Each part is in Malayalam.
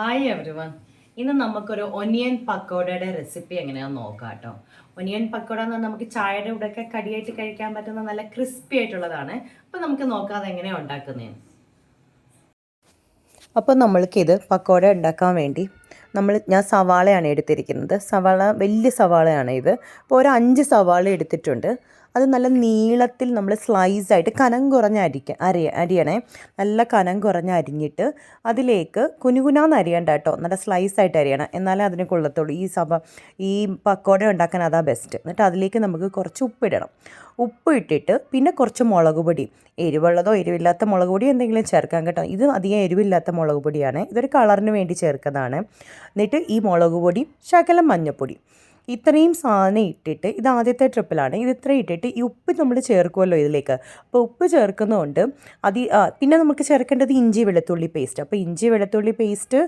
ഹായ് എവറി വൺ ഇന്ന് നമുക്കൊരു ഒനിയൻ പക്കോടയുടെ റെസിപ്പി എങ്ങനെയാണെന്ന് നോക്കാം കേട്ടോ. ഒനിയൻ പക്കോട എന്ന് പറഞ്ഞാൽ നമുക്ക് ചായയുടെ കൂടെയൊക്കെ കടിയായിട്ട് കഴിക്കാൻ പറ്റുന്ന നല്ല ക്രിസ്പി ആയിട്ടുള്ളതാണ്. അപ്പോൾ നമുക്ക് നോക്കാം അതെങ്ങനെയാണ് ഉണ്ടാക്കുന്നതെന്ന് അപ്പോൾ നമ്മൾക്കിത് പക്കോട ഉണ്ടാക്കാൻ വേണ്ടി നമ്മൾ ഞാൻ സവാളയാണ് എടുത്തിരിക്കുന്നത്. സവാള വലിയ സവാളയാണ് ഇത്. അപ്പോൾ ഒരു അഞ്ച് സവാള എടുത്തിട്ടുണ്ട്. അത് നല്ല നീളത്തിൽ നമ്മൾ സ്ലൈസായിട്ട് കനം കുറഞ്ഞ അരിക്ക അരി അരിയണേ. നല്ല കനം കുറഞ്ഞ അരിഞ്ഞിട്ട് അതിലേക്ക് കുനുകുനാന്ന് അരിയണ്ട കേട്ടോ. നല്ല സ്ലൈസായിട്ട് അരിയണം. എന്നാലേ അതിനെ കൊള്ളത്തുള്ളൂ. ഈ സഭ ഈ പക്കോട ഉണ്ടാക്കാൻ അതാ ബെസ്റ്റ് എന്നിട്ട് അതിലേക്ക് നമുക്ക് കുറച്ച് ഉപ്പിടണം ഉപ്പ് ഇട്ടിട്ട് പിന്നെ കുറച്ച് മുളക് പൊടി. എരിവുള്ളതോ എരിവില്ലാത്ത മുളക് പൊടി എന്തെങ്കിലും ചേർക്കാം കേട്ടോ. ഇത് അധികം എരിവില്ലാത്ത മുളക് പൊടിയാണ്. ഇതൊരു കളറിന് വേണ്ടി ചേർക്കുന്നതാണ്. എന്നിട്ട് ഈ മുളക് പൊടി ശകലം മഞ്ഞൾപ്പൊടി ഇത്രയും സാധനം ഇട്ടിട്ട് ഇത് ആദ്യത്തെ ട്രിപ്പിലാണ്. ഇത് ഇത്രയും ഇട്ടിട്ട് ഈ ഉപ്പ് നമ്മൾ ചേർക്കുമല്ലോ ഇതിലേക്ക്. അപ്പോൾ ഉപ്പ് ചേർക്കുന്നതുകൊണ്ട് അത് പിന്നെ നമുക്ക് ചേർക്കേണ്ടത് ഇഞ്ചി വെളുത്തുള്ളി പേസ്റ്റ്. അപ്പോൾ ഇഞ്ചി വെളുത്തുള്ളി പേസ്റ്റ്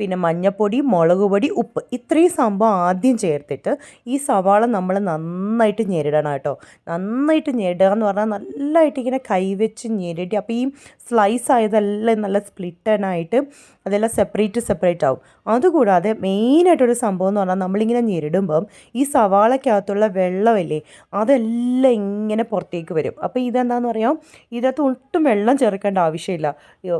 പിന്നെ മഞ്ഞൾപ്പൊടി മുളക് പൊടി ഉപ്പ്. ഇത്രയും സംഭവം ആദ്യം ചേർത്തിട്ട് ഈ സവാള നമ്മൾ നന്നായിട്ട് ഞെരിടണം കേട്ടോ. നന്നായിട്ട് ഞെരിടുക എന്ന് പറഞ്ഞാൽ നല്ലതായിട്ട് ഇങ്ങനെ കൈവച്ച് ഞെരിടി. അപ്പോൾ ഈ സ്ലൈസ് ആയതെല്ലാം നല്ല സ്പ്ലിറ്റനായിട്ട് അതെല്ലാം സെപ്പറേറ്റ് സെപ്പറേറ്റ് ആവും. അതുകൂടാതെ മെയിനായിട്ടൊരു സംഭവം എന്ന് പറഞ്ഞാൽ നമ്മളിങ്ങനെ ഞെരിടുമ്പം ഈ സവാളയ്ക്കകത്തുള്ള വെള്ളമില്ലേ അതെല്ലാം ഇങ്ങനെ പുറത്തേക്ക് വരും. അപ്പോൾ ഇതെന്താന്ന് പറയാം? ഇതിനകത്ത് ഒട്ടും വെള്ളം ചേർക്കേണ്ട ആവശ്യമില്ല.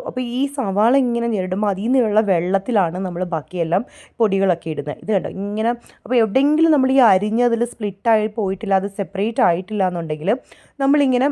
അപ്പോൾ ഈ സവാള ഇങ്ങനെ നേരിടുമ്പോൾ അതിൽ നിന്നുള്ള വെള്ളത്തിലാണ് നമ്മൾ ബാക്കിയെല്ലാം പൊടികളൊക്കെ ഇടുന്നത്. ഇത് കണ്ടോ? ഇങ്ങനെ അപ്പോൾ എവിടെയെങ്കിലും നമ്മൾ ഈ അരിഞ്ഞതിൽ സ്പ്ലിറ്റായി പോയിട്ടില്ല അത് സെപ്പറേറ്റ് ആയിട്ടില്ല എന്നുണ്ടെങ്കിൽ നമ്മളിങ്ങനെ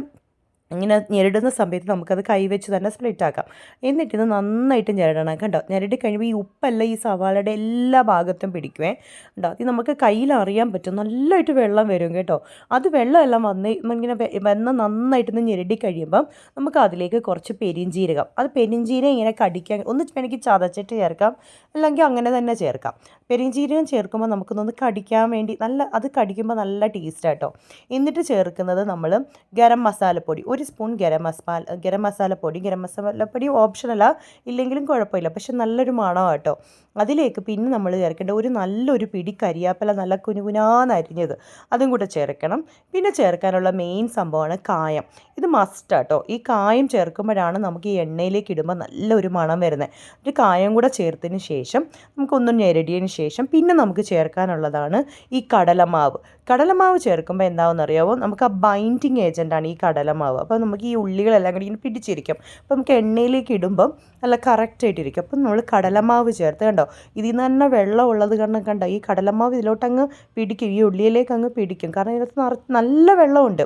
ഇങ്ങനെ ഞെരിടുന്ന സമയത്ത് നമുക്കത് കൈവച്ച് തന്നെ സ്പ്ലിറ്റ് ആക്കാം. എന്നിട്ട് ഇത് നന്നായിട്ട് ഞെരടണം കണ്ടോ? ഞെരടി കഴിയുമ്പോൾ ഈ ഉപ്പെല്ലാം ഈ സവാളയുടെ എല്ലാ ഭാഗത്തും പിടിക്കുവേ. കണ്ടോ? അത് നമുക്ക് കയ്യിൽ അറിയാൻ പറ്റും. നല്ലതായിട്ട് വെള്ളം വരും കേട്ടോ. അത് വെള്ളമെല്ലാം വന്ന് ഇങ്ങനെ വന്ന് നന്നായിട്ടൊന്ന് ഞെരടി കഴിയുമ്പം നമുക്ക് അതിലേക്ക് കുറച്ച് പെരിഞ്ചീരകം. അത് പെരിഞ്ചീരകം ഇങ്ങനെ കടിക്കാൻ ഒന്ന് വേണമെങ്കിൽ ചതച്ചിട്ട് ചേർക്കാം. അല്ലെങ്കിൽ അങ്ങനെ തന്നെ ചേർക്കാം. പെരിഞ്ചീരകം ചേർക്കുമ്പോൾ നമുക്കൊന്ന് കടിക്കാൻ വേണ്ടി നല്ല അത് കടിക്കുമ്പോൾ നല്ല ടേസ്റ്റ് ആട്ടോ എന്നിട്ട് ചേർക്കുന്നത് നമ്മൾ ഗരം മസാലപ്പൊടി. ഒരു സ്പൂൺ ഗരം മസാല ഗരം മസാലപ്പൊടി ഗരം മസാലപ്പൊടി ഓപ്ഷനല്ല ഇല്ലെങ്കിലും കുഴപ്പമില്ല. പക്ഷെ നല്ലൊരു മണമാണ് കേട്ടോ. അതിലേക്ക് പിന്നെ നമ്മൾ ചേർക്കേണ്ട ഒരു നല്ലൊരു പിടി കരിയാപ്പല നല്ല കുനുകുനാന്നരിഞ്ഞത് അതും കൂടെ ചേർക്കണം. പിന്നെ ചേർക്കാനുള്ള മെയിൻ സംഭവമാണ് കായം. ഇത് മസ്റ്റ് കേട്ടോ. ഈ കായം ചേർക്കുമ്പോഴാണ് നമുക്ക് ഈ എണ്ണയിലേക്ക് ഇടുമ്പോൾ നല്ലൊരു മണം വരുന്നത്. ഒരു കായം കൂടെ ചേർത്തതിന് ശേഷം നമുക്കൊന്നും ഞെരടിയതിന് ശേഷം പിന്നെ നമുക്ക് ചേർക്കാനുള്ളതാണ് ഈ കടലമാവ്. കടലമാവ് ചേർക്കുമ്പോൾ എന്താണെന്ന് അറിയാമോ നമുക്ക് ആ ബൈൻഡിങ് ഏജന്റാണ് ഈ കടലമാവ്. അപ്പോൾ നമുക്ക് ഈ ഉള്ളികളെല്ലാം കൂടി ഇങ്ങനെ പിടിച്ചിരിക്കും. അപ്പോൾ നമുക്ക് എണ്ണയിലേക്ക് ഇടുമ്പം നല്ല കറക്റ്റായിട്ടിരിക്കും അപ്പം നമ്മൾ കടലമാവ് ചേർത്ത് കണ്ടോ? ഇതിൽ നിന്ന് തന്നെ വെള്ളം ഉള്ളത് കാരണം കണ്ടോ? ഈ കടലമാവ് ഇതിലോട്ടങ്ങ് പിടിക്കും. ഈ ഉള്ളിയിലേക്ക് അങ്ങ് പിടിക്കും. കാരണം ഇതിനകത്ത് നല്ല വെള്ളമുണ്ട്.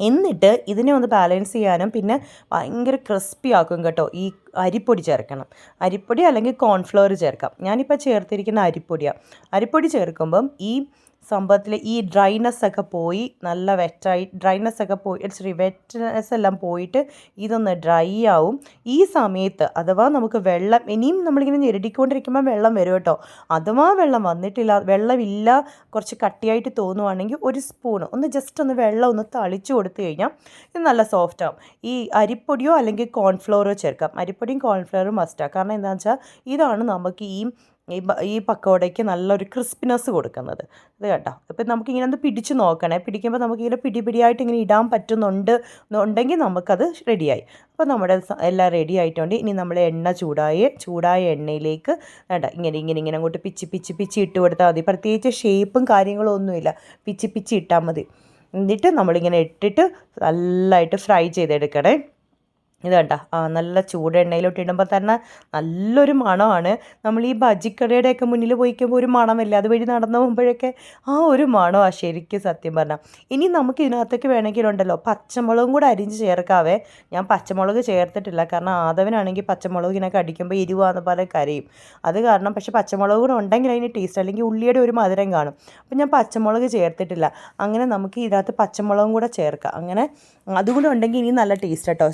എന്നിട്ട് ഇതിനെ ഒന്ന് ബാലൻസ് ചെയ്യാനും പിന്നെ ഭയങ്കര ക്രിസ്പി ആക്കും കേട്ടോ. ഈ അരിപ്പൊടി ചേർക്കണം. അരിപ്പൊടി അല്ലെങ്കിൽ കോൺഫ്ലവർ ചേർക്കാം. ഞാനിപ്പോൾ ചേർത്തിരിക്കുന്ന അരിപ്പൊടിയാണ് അരിപ്പൊടി ചേർക്കുമ്പം ഈ സംഭവത്തിൽ ഈ ഡ്രൈനെസ് ഒക്കെ പോയി നല്ല വെറ്റായി ഡ്രൈനെസ് ഒക്കെ പോയി സോറി വെറ്റ്നെസ് എല്ലാം പോയിട്ട് ഇതൊന്ന് ഡ്രൈ ആവും. ഈ സമയത്ത് അഥവാ നമുക്ക് വെള്ളം ഇനിയും നമ്മളിങ്ങനെ ഞെരടിക്കൊണ്ടിരിക്കുമ്പോൾ വെള്ളം വരും കേട്ടോ. അഥവാ വെള്ളം വന്നിട്ടില്ല വെള്ളമില്ല കുറച്ച് കട്ടിയായിട്ട് തോന്നുവാണെങ്കിൽ ഒരു സ്പൂൺ ഒന്ന് ജസ്റ്റ് ഒന്ന് വെള്ളം ഒന്ന് തളിച്ചു കൊടുത്തു കഴിഞ്ഞാൽ ഇത് നല്ല സോഫ്റ്റ് ആവും. ഈ അരിപ്പൊടിയോ അല്ലെങ്കിൽ കോൺഫ്ലോറോ ചേർക്കാം. അരിപ്പൊടിയും കോൺഫ്ലോറും മസ്റ്റാണ് കാരണം എന്താണെന്ന് വെച്ചാൽ ഇതാണ് നമുക്ക് ഈ ഈ ഈ പക്കോടയ്ക്ക് നല്ലൊരു ക്രിസ്പിനെസ് കൊടുക്കുന്നത്. ഇത് കേട്ടോ. ഇപ്പം നമുക്കിങ്ങനെ ഒന്ന് പിടിച്ച് നോക്കണേ. പിടിക്കുമ്പോൾ നമുക്കിങ്ങനെ പിടി പിടിയായിട്ട് ഇങ്ങനെ ഇടാൻ പറ്റുന്നുണ്ട് എന്നുണ്ടെങ്കിൽ നമുക്കത് റെഡിയായി അപ്പോൾ നമ്മുടെ എല്ലാം റെഡി ആയിട്ടുണ്ട്. ഇനി നമ്മൾ എണ്ണ ചൂടായി ചൂടായ എണ്ണയിലേക്ക് വേണ്ട ഇങ്ങനെ ഇങ്ങനെ ഇങ്ങനെ അങ്ങോട്ട് പിച്ച് പിച്ച് പിച്ച് ഇട്ട് കൊടുത്താൽ മതി. പ്രത്യേകിച്ച് ഷേപ്പും കാര്യങ്ങളും ഒന്നുമില്ല. പിച്ച് പിച്ച് ഇട്ടാൽ മതി. എന്നിട്ട് നമ്മളിങ്ങനെ ഇട്ടിട്ട് നല്ലതായിട്ട് ഫ്രൈ ചെയ്തെടുക്കണേ. ഇത് കണ്ട നല്ല ചൂടെണ്ണയിലോട്ട് ഇടുമ്പോൾ തന്നെ നല്ലൊരു മണമാണ്. നമ്മൾ ഈ ബജിക്കടയുടെയൊക്കെ മുന്നിൽ പോയിക്കുമ്പോൾ ഒരു മണമില്ല? അതുവഴി നടന്നു പോകുമ്പോഴൊക്കെ ആ ഒരു മണമാണ് ശരിക്കും സത്യം പറഞ്ഞാൽ ഇനി നമുക്ക് ഇതിനകത്തേക്ക് വേണമെങ്കിലുണ്ടല്ലോ പച്ചമുളകും കൂടെ അരിഞ്ഞ് ചേർക്കാവേ. ഞാൻ പച്ചമുളക് ചേർത്തിട്ടില്ല കാരണം ആദവനാണെങ്കിൽ പച്ചമുളക് ഇങ്ങനെ കടിക്കുമ്പോൾ ഇരുവാന്ന് പോലെ കരയും. അത് കാരണം പക്ഷേ പച്ചമുളക് കൂടെ ഉണ്ടെങ്കിൽ അതിന് ടേസ്റ്റ് അല്ലെങ്കിൽ ഉള്ളിയുടെ ഒരു മധുരം കാണും. അപ്പം ഞാൻ പച്ചമുളക് ചേർത്തിട്ടില്ല. അങ്ങനെ നമുക്ക് ഇതിനകത്ത് പച്ചമുളകും കൂടെ ചേർക്കാം. അങ്ങനെ അതുകൂടെ ഉണ്ടെങ്കിൽ ഇനി നല്ല ടേസ്റ്റ് കേട്ടോ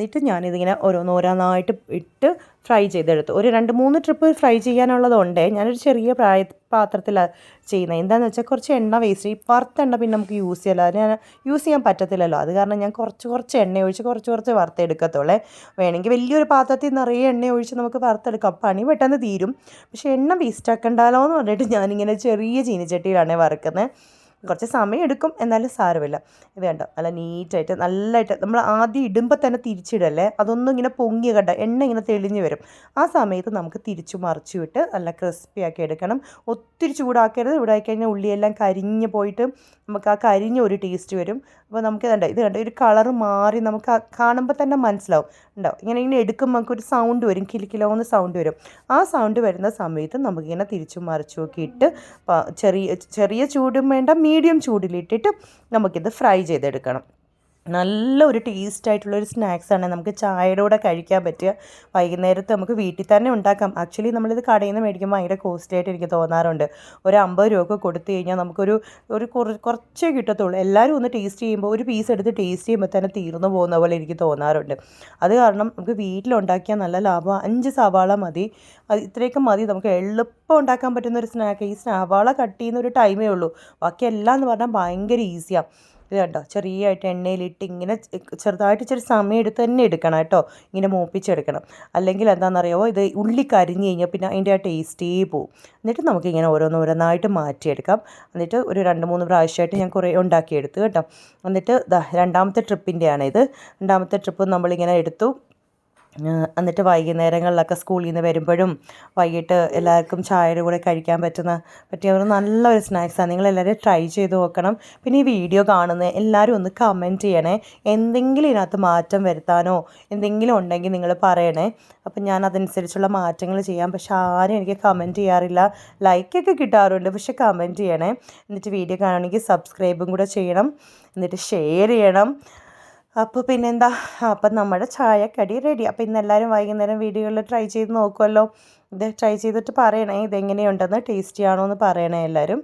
എന്നിട്ട് ഞാനിതിങ്ങനെ ഓരോന്നോരോന്നായിട്ട് ഇട്ട് ഫ്രൈ ചെയ്തെടുത്തു. ഒരു രണ്ട് മൂന്ന് ട്രിപ്പ് ഫ്രൈ ചെയ്യാനുള്ളതുണ്ട്. ഞാനൊരു ചെറിയ പ്രായ പാത്രത്തിലാണ് ചെയ്യുന്നത് എന്താണെന്ന് വെച്ചാൽ കുറച്ച് എണ്ണ വേസ്റ്റ് ഈ വറുത്ത എണ്ണ പിന്നെ നമുക്ക് യൂസ് ചെയ്യാലോ? അത് ഞാൻ യൂസ് ചെയ്യാൻ പറ്റത്തില്ലല്ലോ. അത് കാരണം ഞാൻ കുറച്ച് കുറച്ച് എണ്ണ ഒഴിച്ച് കുറച്ച് കുറച്ച് വറുത്തെടുക്കത്തുള്ളേ. വേണമെങ്കിൽ വലിയൊരു പാത്രത്തിൽ നിറയെ എണ്ണ ഒഴിച്ച് നമുക്ക് വറുത്തെടുക്കാം. പണി പെട്ടെന്ന് തീരും. പക്ഷേ എണ്ണ വേസ്റ്റ് ആക്കണ്ടാലോ എന്ന് പറഞ്ഞിട്ട് ഞാനിങ്ങനെ ചെറിയ ചീനിച്ചട്ടിയിലാണ് വറുക്കുന്നത് കുറച്ച് സമയം എടുക്കും എന്നാലും സാരമില്ല. ഇത് കണ്ടോ നല്ല നീറ്റായിട്ട് നല്ലതായിട്ട് നമ്മൾ ആദ്യം ഇടുമ്പോൾ തന്നെ തിരിച്ചിടല്ലേ? അതൊന്നും ഇങ്ങനെ പൊങ്ങി കണ്ട എണ്ണ ഇങ്ങനെ തെളിഞ്ഞ് വരും. ആ സമയത്ത് നമുക്ക് തിരിച്ചു മറിച്ചു വിട്ട് നല്ല ക്രിസ്പി ആക്കി എടുക്കണം. ഒത്തിരി ചൂടാക്കരുത്. ഇവിടെ കഴിഞ്ഞാൽ ഉള്ളിയെല്ലാം കരിഞ്ഞ് പോയിട്ട് നമുക്ക് ആ കരിഞ്ഞ ഒരു ടേസ്റ്റ് വരും. അപ്പോൾ നമുക്ക് കണ്ടോ ഇത് കണ്ട ഒരു കളർ മാറി നമുക്ക് കാണുമ്പോൾ തന്നെ മനസ്സിലാവും. ഉണ്ടാവും ഇങ്ങനെ ഇങ്ങനെ എടുക്കുമ്പോൾ നമുക്കൊരു സൗണ്ട് വരും കിലിക്കിലോന്ന് സൗണ്ട് വരും. ആ സൗണ്ട് വരുന്ന സമയത്ത് നമുക്കിങ്ങനെ തിരിച്ചു മറിച്ചു നോക്കിയിട്ട് ചെറിയ ചെറിയ ചൂടും വേണ്ട മീഡിയം ചൂടിലിട്ടിട്ട് നമുക്കിത് ഫ്രൈ ചെയ്തെടുക്കണം. നല്ല ഒരു ടേസ്റ്റ് ആയിട്ടുള്ള ഒരു സ്നാക്സാണ്. നമുക്ക് ചായയുടെ കൂടെ കഴിക്കാൻ പറ്റുക വൈകുന്നേരത്ത് നമുക്ക് വീട്ടിൽ തന്നെ ഉണ്ടാക്കാം. ആക്ച്വലി നമ്മളിത് കടയിൽ നിന്ന് മേടിക്കുമ്പോൾ ഭയങ്കര കോസ്റ്റ്ലി ആയിട്ട് എനിക്ക് തോന്നാറുണ്ട്. ഒരു അമ്പത് രൂപ കൊടുത്തു കഴിഞ്ഞാൽ നമുക്കൊരു ഒരു കുറ- കുറച്ചേ കിട്ടത്തുള്ളൂ. എല്ലാവരും ഒന്ന് ടേസ്റ്റ് ചെയ്യുമ്പോൾ ഒരു പീസ് എടുത്ത് ടേസ്റ്റ് ചെയ്യുമ്പോൾ തന്നെ തീർന്നു പോകുന്ന പോലെ എനിക്ക് തോന്നാറുണ്ട്. അത് കാരണം നമുക്ക് വീട്ടിലുണ്ടാക്കിയാൽ നല്ല ലാഭം അഞ്ച് സവാള മതി. അത് ഇത്രയൊക്കെ മതി. നമുക്ക് എളുപ്പം ഉണ്ടാക്കാൻ പറ്റുന്ന ഒരു സ്നാക്ക്. ഈ സവാള കട്ട് ചെയ്യുന്ന ഒരു ടൈമേ ഉള്ളൂ. ബാക്കി എല്ലാം എന്ന് പറഞ്ഞാൽ ഭയങ്കര ഈസിയാണ് ഇത് ചെറിയായിട്ട് എണ്ണയിലിട്ട് ഇങ്ങനെ ചെറുതായിട്ട് ഇച്ചിരി സമയം എടുത്ത് തന്നെ എടുക്കണം കേട്ടോ. ഇങ്ങനെ മൂപ്പിച്ചെടുക്കണം. അല്ലെങ്കിൽ എന്താണെന്നറിയാമോ ഇത് ഉള്ളി കരിഞ്ഞു കഴിഞ്ഞാൽ പിന്നെ അതിന്റെ ആ ടേസ്റ്റേ പോവും. എന്നിട്ട് നമുക്കിങ്ങനെ ഓരോന്നോരോന്നായിട്ട് മാറ്റിയെടുക്കാം. എന്നിട്ട് ഒരു രണ്ട് മൂന്ന് പ്രാവശ്യമായിട്ട് ഞാൻ കുറേ ഉണ്ടാക്കിയെടുത്തു കേട്ടോ. എന്നിട്ട് രണ്ടാമത്തെ ട്രിപ്പിന്റെയാണ് ഇത് രണ്ടാമത്തെ ട്രിപ്പ് നമ്മളിങ്ങനെ എടുത്തു. എന്നിട്ട് വൈകുന്നേരങ്ങളിലൊക്കെ സ്കൂളിൽ നിന്ന് വരുമ്പോഴും വൈകിട്ട് എല്ലാവർക്കും ചായയുടെ കൂടെ കഴിക്കാൻ പറ്റുന്ന പറ്റിയ ഒരു നല്ലൊരു സ്നാക്സാണ് നിങ്ങളെല്ലാവരും ട്രൈ ചെയ്ത് നോക്കണം. പിന്നെ ഈ വീഡിയോ കാണുന്ന എല്ലാവരും ഒന്ന് കമന്റ് ചെയ്യണേ. എന്തെങ്കിലും ഇതിനകത്ത് മാറ്റം വരുത്താനോ എന്തെങ്കിലും ഉണ്ടെങ്കിൽ നിങ്ങൾ പറയണേ. അപ്പം ഞാൻ അതനുസരിച്ചുള്ള മാറ്റങ്ങൾ ചെയ്യാം. പക്ഷെ ആരും എനിക്ക് കമന്റ് ചെയ്യാറില്ല. ലൈക്കൊക്കെ കിട്ടാറുണ്ട്. പക്ഷെ കമന്റ് ചെയ്യണേ. എന്നിട്ട് വീഡിയോ കാണണമെങ്കിൽ സബ്സ്ക്രൈബും കൂടെ ചെയ്യണം. എന്നിട്ട് ഷെയർ ചെയ്യണം. അപ്പോൾ പിന്നെന്താ? അപ്പം നമ്മുടെ ചായക്കടി റെഡി അപ്പോൾ ഇന്ന് എല്ലാവരും വൈകുന്നേരം വീഡിയോയിൽ ട്രൈ ചെയ്ത് നോക്കുമല്ലോ ഇത് ട്രൈ ചെയ്തിട്ട് പറയണേ ഇതെങ്ങനെയുണ്ടെന്ന് ടേസ്റ്റി ആണോ എന്ന് പറയണേ എല്ലാവരും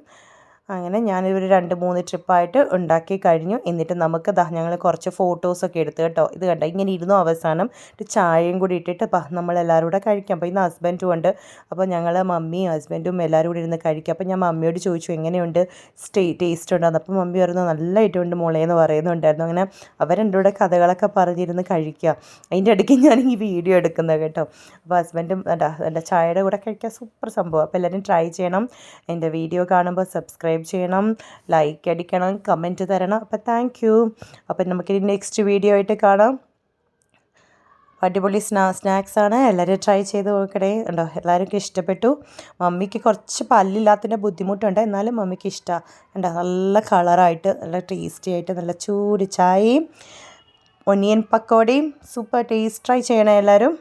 അങ്ങനെ ഞാനൊരു രണ്ട് മൂന്ന് ട്രിപ്പായിട്ട് ഉണ്ടാക്കി കഴിഞ്ഞു. എന്നിട്ട് നമുക്ക് ദാ ഞങ്ങൾ കുറച്ച് ഫോട്ടോസൊക്കെ എടുത്ത് കേട്ടോ. ഇത് കണ്ടോ? ഇങ്ങനെ ഇരുന്നു അവസാനം. ഒരു ചായയും കൂടി ഇട്ടിട്ട് നമ്മളെല്ലാവരും കൂടെ കഴിക്കാം. അപ്പോൾ ഇന്ന് ഹസ്ബൻഡും ഉണ്ട്. അപ്പോൾ ഞങ്ങൾ മമ്മിയും ഹസ്ബൻഡും എല്ലാവരും കൂടി ഇരുന്ന് കഴിക്കാം. അപ്പോൾ ഞാൻ മമ്മിയോട് ചോദിച്ചു എങ്ങനെയുണ്ട്? സ്റ്റേ ടേസ്റ്റ് ഉണ്ടാകുന്നത് അപ്പോൾ മമ്മി പറഞ്ഞു നല്ലതായിട്ടുണ്ട് മോളെ എന്ന് പറയുന്നുണ്ടായിരുന്നു. അങ്ങനെ അവരെന്റെ കൂടെ കഥകളൊക്കെ പറഞ്ഞിരുന്ന് കഴിക്കുക. അതിന്റെ ഇടയ്ക്ക് ഞാൻ ഈ വീഡിയോ എടുക്കുന്നത് കേട്ടോ. അപ്പോൾ ഹസ്ബൻഡും എന്റെ ചായയുടെ കൂടെ കഴിക്കാൻ സൂപ്പർ സംഭവം. അപ്പോൾ എല്ലാവരും ട്രൈ ചെയ്യണം. എന്റെ വീഡിയോ കാണുമ്പോൾ സബ്സ്ക്രൈബ് ചെയ്യണം ലൈക്ക് അടിക്കണം കമന്റ് തരണം. അപ്പോൾ താങ്ക് യു അപ്പം നമുക്കിനി നെക്സ്റ്റ് വീഡിയോ ആയിട്ട് കാണാം. അടിപൊളി സ്നാ സ്നാക്സാണ് എല്ലാവരും ട്രൈ ചെയ്ത് നോക്കണേ. ഉണ്ടോ എല്ലാവർക്കും ഇഷ്ടപ്പെട്ടു. മമ്മിക്ക് കുറച്ച് പല്ലില്ലാത്തതിന്റെ ബുദ്ധിമുട്ടുണ്ട്. എന്നാലും മമ്മിക്ക് ഇഷ്ടമാണ് ഉണ്ടോ നല്ല കളറായിട്ട് നല്ല ടേസ്റ്റി ആയിട്ട് നല്ല ചൂട് ചായയും ഒനിയൻ പക്കോടയും സൂപ്പർ ടേസ്റ്റ് ട്രൈ ചെയ്യണേ എല്ലാവരും